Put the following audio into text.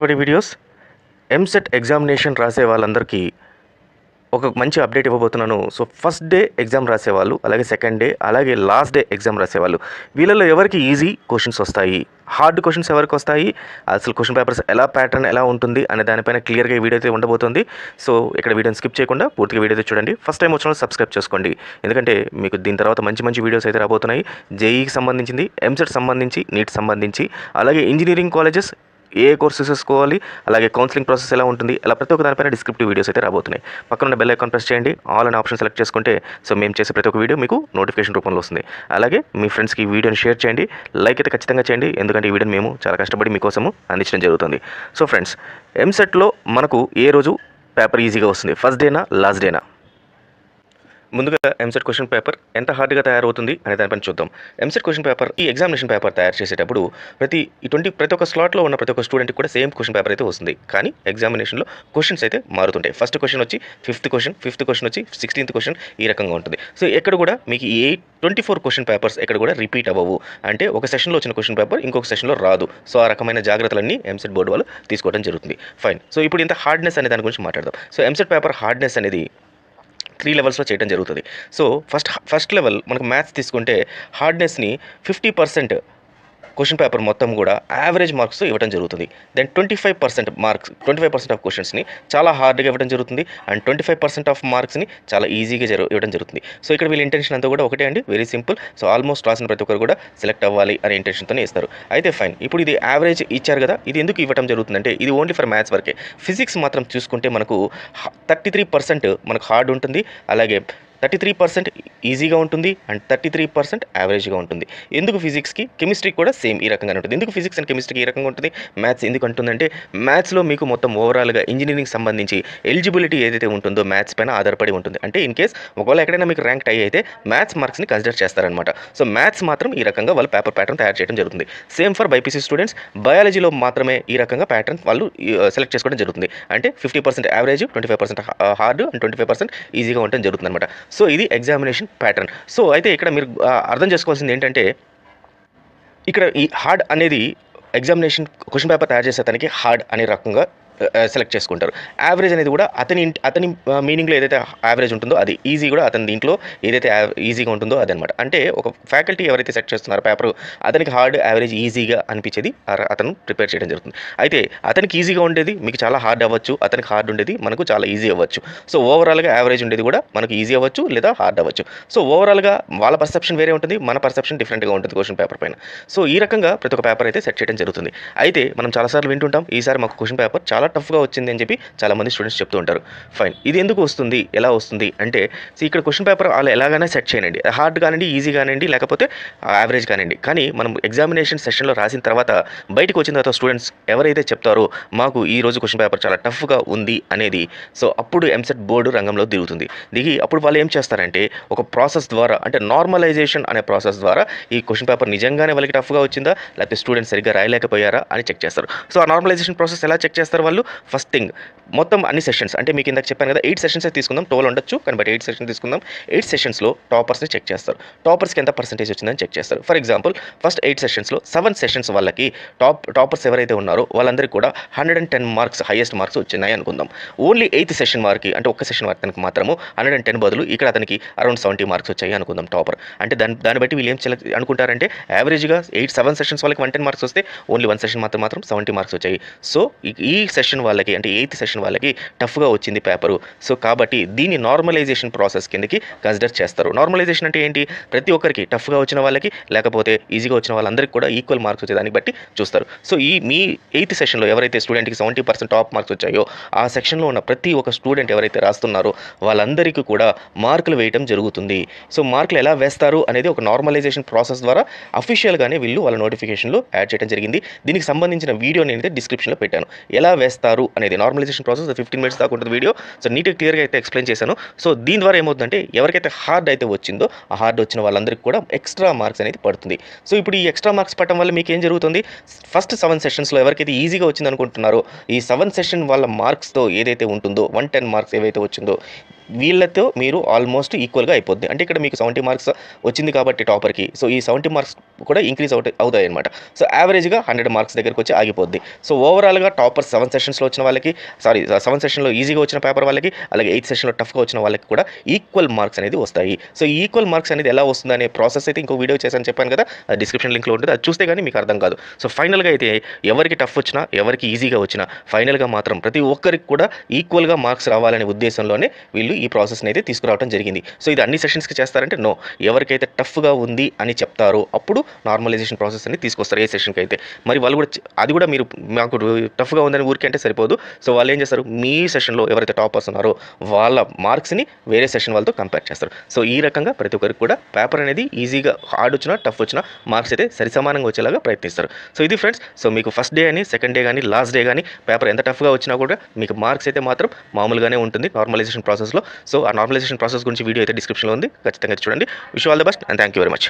ఇప్పటి videos EAMCET examination రాసే వాళ్ళందరికీ ఒక మంచి అప్డేట్ ఇవ్వబోతున్నాను. సో ఫస్ట్ డే ఎగ్జామ్ రాసేవాళ్ళు అలాగే సెకండ్ డే అలాగే లాస్ట్ డే ఎగ్జామ్ రాసేవాళ్ళు. వీళ్ళలో ఎవరికి ఈజీ క్వశ్చన్స్ వస్తాయి? హార్డ్ క్వశ్చన్స్ ఎవరికి వస్తాయి? అసలు క్వశ్చన్ పేపర్స్ ఎలా ప్యాటర్న్ ఎలా ఉంటుంది? అనే దానిపైన క్లియర్గా ఈ వీడియో అయితే ఉండబోతుంది. సో ఇక్కడ వీడియోని స్కిప్ చేయకుండా పూర్తిగా వీడియో అయితే చూడండి. ఫస్ట్ టైం వచ్చిన సబ్స్క్రైబ్ చేసుకోండి. ఎందుకంటే మీకు దీని తర్వాత మంచి మంచి వీడియోస్ అయితే రాబోతున్నాయి. జేఈకి సంబంధించింది ఎంసెట్ సంబంధించి నీట్ సంబంధించి అలాగే ఇంజనీరింగ్ కాలేజెస్ ఏ కోర్సెస్ తీసుకోవాలి అలాగే కౌన్సిలింగ్ ప్రాసెస్ ఎలా ఉంటుంది అలా ప్రతి ఒక్క దానిపైన డిస్క్రిప్టివ్ వీడియోస్ అయితే రాబోతున్నాయి. పక్కన ఉన్న బెల్ ఐకాన్ ప్రెస్ చేయండి ఆల్ అనే ఆప్షన్ సెలెక్ట్ చేసుకుంటే సో మేము చేసే ప్రతి ఒక్క వీడియో మీకు నోటిఫికేషన్ రూపంలో వస్తుంది. అలాగే మీ ఫ్రెండ్స్కి ఈ వీడియోని షేర్ చేయండి లైక్ అయితే ఖచ్చితంగా చేయండి ఎందుకంటే ఈ వీడియోని మేము చాలా కష్టపడి మీకోసము అందించడం జరుగుతుంది. సో ఫ్రెండ్స్ ఎంసెట్లో మనకు ఏ రోజు పేపర్ ఈజీగా వస్తుంది? ఫస్ట్ డేనా లాస్ట్ డేనా ముందుగా ఎంసెట్ క్వశ్చన్ పేపర్ ఎంత హార్డ్గా తయారవుతుంది అనే దానిపైన చూద్దాం. ఎంసెట్ క్వశ్చన్ పేపర్ ఈ ఎగ్జామినేషన్ పేపర్ తయారు చేసేటప్పుడు ప్రతి ఇటువంటి ప్రతి ఒక్క స్లాట్లో ఉన్న ప్రతి ఒక్క స్టూడెంట్కి కూడా సేమ్ క్వశ్చన్ పేపర్ అయితే వస్తుంది. కానీ ఎగ్జామినేషన్లో క్వశ్చన్స్ అయితే మారుతుంటాయి. ఫస్ట్ క్వశ్చన్ వచ్చి ఫిఫ్త్ క్వశ్చన్ ఫిఫ్త్ క్వశ్చన్ వచ్చి సిక్స్టీన్త్ క్వశ్చన్ ఈ రకంగా ఉంటుంది. సో ఎక్కడ కూడా మీకు ఏ ట్వంటీ ఫోర్ క్వశ్చన్ పేపర్స్ ఎక్కడ కూడా రిపీట్ అవ్వవు. అంటే ఒక సెషన్లో వచ్చిన క్వశ్చన్ పేపర్ ఇంకొక సెషన్లో రాదు. సో ఆ రకమైన జాగ్రత్తలన్నీ ఎంసెట్ బోర్డు వాళ్ళు తీసుకోవడం జరుగుతుంది. ఫైన్ సో ఇప్పుడు ఇంత హార్డ్నెస్ అనే దాని గురించి మాట్లాడదాం. సో ఎంసెట్ పేపర్ హార్డ్నెస్ అనేది త్రీ లెవెల్స్లో చేయడం జరుగుతుంది. సో ఫస్ట్ ఫస్ట్ లెవెల్ మనకు మ్యాథ్స్ తీసుకుంటే హార్డ్నెస్ని ఫిఫ్టీ పర్సెంట్ క్వశ్చన్ పేపర్ మొత్తం కూడా యావరేజ్ మార్క్స్ ఇవ్వడం జరుగుతుంది. Then twenty five percent marks twenty five percent of క్వశ్చన్స్ని చాలా హార్డ్గా ఇవ్వడం జరుగుతుంది. And twenty five percent of మార్క్స్ని చాలా ఈజీగా జరు ఇవ్వడం జరుగుతుంది. సో ఇక్కడ వీళ్ళ ఇంటెన్షన్ అంతా కూడా ఒకటే అండి. వెరీ సింపుల్ సో ఆల్మోస్ట్ రాసిన ప్రతి ఒక్కరు కూడా సెలెక్ట్ అవ్వాలి అనే ఇంటెన్షన్తోనే ఇస్తారు. అయితే ఫైన్ ఇప్పుడు ఇది యావరేజ్ ఇచ్చారు కదా ఇది ఎందుకు ఇవ్వడం జరుగుతుందంటే ఇది ఓన్లీ ఫర్ మ్యాథ్స్ వరకే. ఫిజిక్స్ మాత్రం చూసుకుంటే మనకు థర్టీ త్రీ పర్సెంట్ మనకు హార్డ్ ఉంటుంది. అలాగే థర్టీ త్రీ పర్సెంట్ ఈజీగా ఉంటుంది అండ్ థర్టీ త్రీ పర్సెంట్ యావరేజ్గా ఉంటుంది. ఎందుకు ఫిజిక్స్కి? కెమిస్ట్రీ కూడా సేమ్ ఈ రకంగా ఉంటుంది. ఎందుకు ఫిజిక్స్ అండ్ కెమిస్ట్రీకి ఈ రకంగా ఉంటుంది? మ్యాథ్స్ ఎందుకు అంటుందంటే మ్యాథ్స్లో మీకు మొత్తం ఓవరాల్గా ఇంజనీరింగ్ సంబంధించి ఎలిజిబిలిటీ ఏదైతే ఉంటుందో మ్యాథ్స్ పైన ఆధారపడి ఉంటుంది. అంటే ఇన్ కేస్ ఒకవేళ ఎక్కడైనా మీకు ర్యాంక్ టై అయితే మ్యాథ్స్ మార్క్స్ని కన్సిడర్ చేస్తారనమాట సో మ్యాథ్స్ మాత్రం ఈ రకంగా వాళ్ళు పేపర్ ప్యాటర్న్ తయారు చేయడం జరుగుతుంది. సేమ్ ఫర్ బైపీసీ స్టూడెంట్స్ బయాలజీలో మాత్రమే ఈ రకంగా ప్యాటర్న్ వాళ్ళు సెలెక్ట్ చేసుకోవడం జరుగుతుంది. అంటే fifty percent average twenty five percent hard and twenty five percent ఈజీగా ఉండడం జరుగుతుంది అనమాట సో ఇది ఎగ్జామినేషన్ ప్యాటర్న్ సో అయితే ఇక్కడ మీరు అర్థం చేసుకోవాల్సింది ఏంటంటే ఇక్కడ ఈ హార్డ్ అనేది ఎగ్జామినేషన్ క్వశ్చన్ పేపర్ తయారు చేసే తనకి హార్డ్ అనే రకంగా సెలెక్ట్ చేసుకుంటారు. యావరేజ్ అనేది కూడా అతని అతని మీనింగ్లో ఏదైతే యావరేజ్ ఉంటుందో అది ఈజీ కూడా అతని దీంట్లో ఏదైతే ఈజీగా ఉంటుందో అదనమాట అంటే ఒక ఫ్యాకల్టీ ఎవరైతే సెట్ చేస్తున్నారో పేపర్ అతనికి హార్డ్ యావరేజ్ ఈజీగా అనిపించేది అతను ప్రిపేర్ చేయడం జరుగుతుంది. అయితే అతనికి ఈజీగా ఉండేది మీకు చాలా హార్డ్ అవ్వచ్చు అతనికి హార్డ్ ఉండేది మనకు చాలా ఈజీ అవ్వచ్చు. సో ఓవరాల్గా యావరేజ్ ఉండేది కూడా మనకు ఈజీ అవ్వచ్చు లేదా హార్డ్ అవ్వచ్చు. సో ఓవరాల్గా వాళ్ళ పర్సెప్షన్ వేరే ఉంటుంది మన పర్సెప్షన్ డిఫరెంట్గా ఉంటుంది క్వశ్చన్ పేపర్ పైన. సో ఈ రకంగా ప్రతి ఒక్క పేపర్ అయితే సెట్ చేయడం జరుగుతుంది. అయితే మనం చాలాసార్లు వింటుంటాం ఈసారి మాకు క్వశ్చన్ పేపర్ చాలా టఫ్గా వచ్చింది అని చెప్పి చాలా మంది స్టూడెంట్స్ చెప్తూ ఉంటారు. ఫైన్ ఇది ఎందుకు వస్తుంది? ఎలా వస్తుంది? అంటే ఇక్కడ క్వశ్చన్ పేపర్ వాళ్ళు ఎలాగైనా సెట్ చేయండి. హార్డ్ కానివ్వండి ఈజీ కానివ్వండి లేకపోతే యావరేజ్ కానివ్వండి. కానీ మనం ఎగ్జామినేషన్ సెషన్లో రాసిన తర్వాత బయటకు వచ్చిన తర్వాత స్టూడెంట్స్ ఎవరైతే చెప్తారో మాకు ఈ రోజు క్వశ్చన్ పేపర్ చాలా టఫ్గా ఉంది అనేది. సో అప్పుడు ఎంసెట్ బోర్డు రంగంలో దిగుతుంది. దిగి అప్పుడు వాళ్ళు ఏం చేస్తారంటే ఒక ప్రాసెస్ ద్వారా అంటే నార్మలైజేషన్ అనే ప్రాసెస్ ద్వారా ఈ క్వశ్చన్ పేపర్ నిజంగానే వాళ్ళకి టఫ్గా వచ్చిందా? లేకపోతే స్టూడెంట్స్ సరిగ్గా రాయలేకపోయారా? అని చెక్ చేస్తారు. సో ఆ నార్మలైజేషన్ ప్రాసెస్ ఎలా చెక్ చేస్తారు వాళ్ళు? ఫస్ట్ థింగ్ మొత్తం అన్ని సెషన్స్ అంటే మీకు ఇందాక చెప్పాను కదా ఎయిట్ సెషన్స్ తీసుకుందాం టోల్ ఉండొచ్చు కానీ బట్ ఎయిట్ సెషన్ తీసుకుందాం. ఎయిట్ సెషన్స్లో టాపర్స్ని చెక్ చేస్తారు. టాపర్స్కి ఎంత పర్సెంటేజ్ వచ్చిందని చెక్ చేస్తారు. ఫర్ ఎగ్జాంపుల్ ఫస్ట్ ఎయిట్ సెషన్స్లో సెవెన్ సెషన్స్ వాళ్ళకి టాప్ టాపర్స్ ఎవరైతే ఉన్నారో వాళ్ళందరికీ కూడా hundred and ten marks highest marks వచ్చినాయి అనుకుందాం. ఓన్లీ ఎయిత్ సెషన్ వారికి అంటే ఒక్క సెషన్ వారికి తనకి మాత్రము హండ్రెడ్ అండ్ టెన్ బదులు ఇక్కడ అతనికి అరౌండ్ సెవెంటీ మార్క్స్ వచ్చాయి అనుకుందాం టాపర్ అంటే దాని దాన్ని బట్టి వీళ్ళు ఏం అనుకుంటారంటే యావరేజ్గా ఎయిట్ సెవెన్ సెషన్స్ వాళ్ళకి వన్ టెన్ మార్క్స్ వస్తే ఓన్లీ వన్ సెషన్ మాత్రం మాత్రం సెవెంటీ మార్క్స్ వచ్చాయి. సో ఈ- సెషన్ సెషన్ వాళ్ళకి అంటే ఎయిత్ సెషన్ వాళ్ళకి టఫ్గా వచ్చింది పేపరు సో కాబట్టి దీన్ని నార్మలైజేషన్ ప్రాసెస్ కిందకి కన్సిడర్ చేస్తారు. నార్మలైజేషన్ అంటే ఏంటి? ప్రతి ఒక్కరికి టఫ్గా వచ్చిన వాళ్ళకి లేకపోతే ఈజీగా వచ్చిన వాళ్ళందరికీ కూడా ఈక్వల్ మార్క్స్ వచ్చేదాన్ని బట్టి చూస్తారు. సో ఈ మీ ఎయిత్ సెషన్లో ఎవరైతే స్టూడెంట్కి సెవెంటీ పర్సెంట్ టాప్ మార్క్స్ వచ్చాయో ఆ సెక్షన్లో ఉన్న ప్రతి ఒక్క స్టూడెంట్ ఎవరైతే రాస్తున్నారో వాళ్ళందరికీ కూడా మార్కులు వేయడం జరుగుతుంది. సో మార్కులు ఎలా వేస్తారు అనేది ఒక నార్మలైజేషన్ ప్రాసెస్ ద్వారా అఫీషియల్గానే వీళ్ళు వాళ్ళ నోటిఫికేషన్లో యాడ్ చేయడం జరిగింది. దీనికి సంబంధించిన వీడియో నేను డిస్క్రిప్షన్లో పెట్టాను. ఎలా వేస్తారు అనేది నార్మలైజేషన్ ప్రాసెస్ ఫిఫ్టీన్ మినిట్స్ దాకా ఉంటుంది వీడియో సో నీట్గా క్లియర్గా అయితే ఎక్స్ప్లెయిన్ చేశాను. సో దీని ద్వారా ఏమవుతుందంటే ఎవరికైతే హార్డ్ అయితే వచ్చిందో ఆ హార్డ్ వచ్చిన వాళ్ళందరికీ కూడా ఎక్స్ట్రా మార్క్స్ అనేది పడుతుంది. సో ఇప్పుడు ఈ ఎక్స్ట్రా మార్క్స్ పడటం వల్ల మీకు ఏం జరుగుతుంది? ఫస్ట్ సెవెన్ సెషన్స్లో ఎవరికైతే ఈజీగా వచ్చింది అనుకుంటున్నారో ఈ సెవెన్ సెషన్ వాళ్ళ మార్క్స్తో ఏదైతే ఉంటుందో వన్ టెన్ మార్క్స్ ఏవైతే వచ్చిందో వీళ్ళతో మీరు ఆల్మోస్ట్ ఈక్వల్గా అయిపోద్ది. అంటే ఇక్కడ మీకు సెవెంటీ మార్క్స్ వచ్చింది కాబట్టి టాపర్కి సో ఈ సెవెంటీ మార్క్స్ కూడా ఇంక్రీజ్ అవుతాయి అవుతాయి అనమాట సో యావరేజ్గా హండ్రెడ్ మార్క్స్ దగ్గరకు వచ్చి ఆగిపోద్ది. సో ఓవరాల్గా టాపర్ సెవెన్ సెషన్స్లో వచ్చిన వాళ్ళకి సారీ సెవెన్ సెషన్లో ఈజీగా వచ్చిన పేపర్ వాళ్ళకి అలాగే ఎయిత్ సెషన్లో టఫ్గా వచ్చిన వాళ్ళకి కూడా ఈక్వల్ మార్క్స్ అనేది వస్తాయి. సో ఈక్వల్ మార్క్స్ అనేది ఎలా వస్తుంది అనే ప్రాసెస్ అయితే ఇంకో వీడియో చేశాను చెప్పాను కదా అది డిస్క్రిప్షన్ లింక్లో ఉంటుంది. అది చూస్తే కానీ మీకు అర్థం కాదు. సో ఫైనల్గా అయితే ఎవరికి టఫ్ వచ్చినా ఎవరికి ఈజీగా వచ్చినా ఫైనల్గా మాత్రం ప్రతి ఒక్కరికి కూడా ఈక్వల్గా మార్క్స్ రావాలనే ఉద్దేశంలోనే వీళ్ళు ఈ ప్రాసెస్ని అయితే తీసుకురావడం జరిగింది. సో ఇది అన్ని సెషన్స్కి చేస్తారంటే నో ఎవరికైతే టఫ్గా ఉంది అని చెప్తారో అప్పుడు నార్మలైజేషన్ ప్రాసెస్ అని తీసుకొస్తారు ఏ సెషన్కి అయితే. మరి వాళ్ళు కూడా అది కూడా మీరు మాకు టఫ్గా ఉందని ఊరికే అంటే సరిపోదు. సో వాళ్ళు ఏం చేస్తారు? మీ సెషన్లో ఎవరైతే టాపర్స్ ఉన్నారో వాళ్ళ మార్క్స్ని వేరే సెషన్ వాళ్ళతో కంపేర్ చేస్తారు. సో ఈ రకంగా ప్రతి ఒక్కరికి కూడా పేపర్ అనేది ఈజీగా హార్డ్ వచ్చినా టఫ్ వచ్చినా మార్క్స్ అయితే సరి సమానంగా వచ్చేలాగా ప్రయత్నిస్తారు. సో ఇది ఫ్రెండ్స్ సో మీకు ఫస్ట్ డే అని సెకండ్ డే కానీ లాస్ట్ డే కానీ పేపర్ ఎంత టఫ్గా వచ్చినా కూడా మీకు మార్క్స్ అయితే మాత్రం మామూలుగానే ఉంటుంది. నార్మలైజేషన్ ప్రాసెస్లో సో ఆ నార్మలైజేషన్ ప్రాసెస్ గురించి వీడియో అయితే డిస్క్రిప్షన్లో ఉంది. ఖచ్చితంగా చూడండి. Wish all the best and thank you very much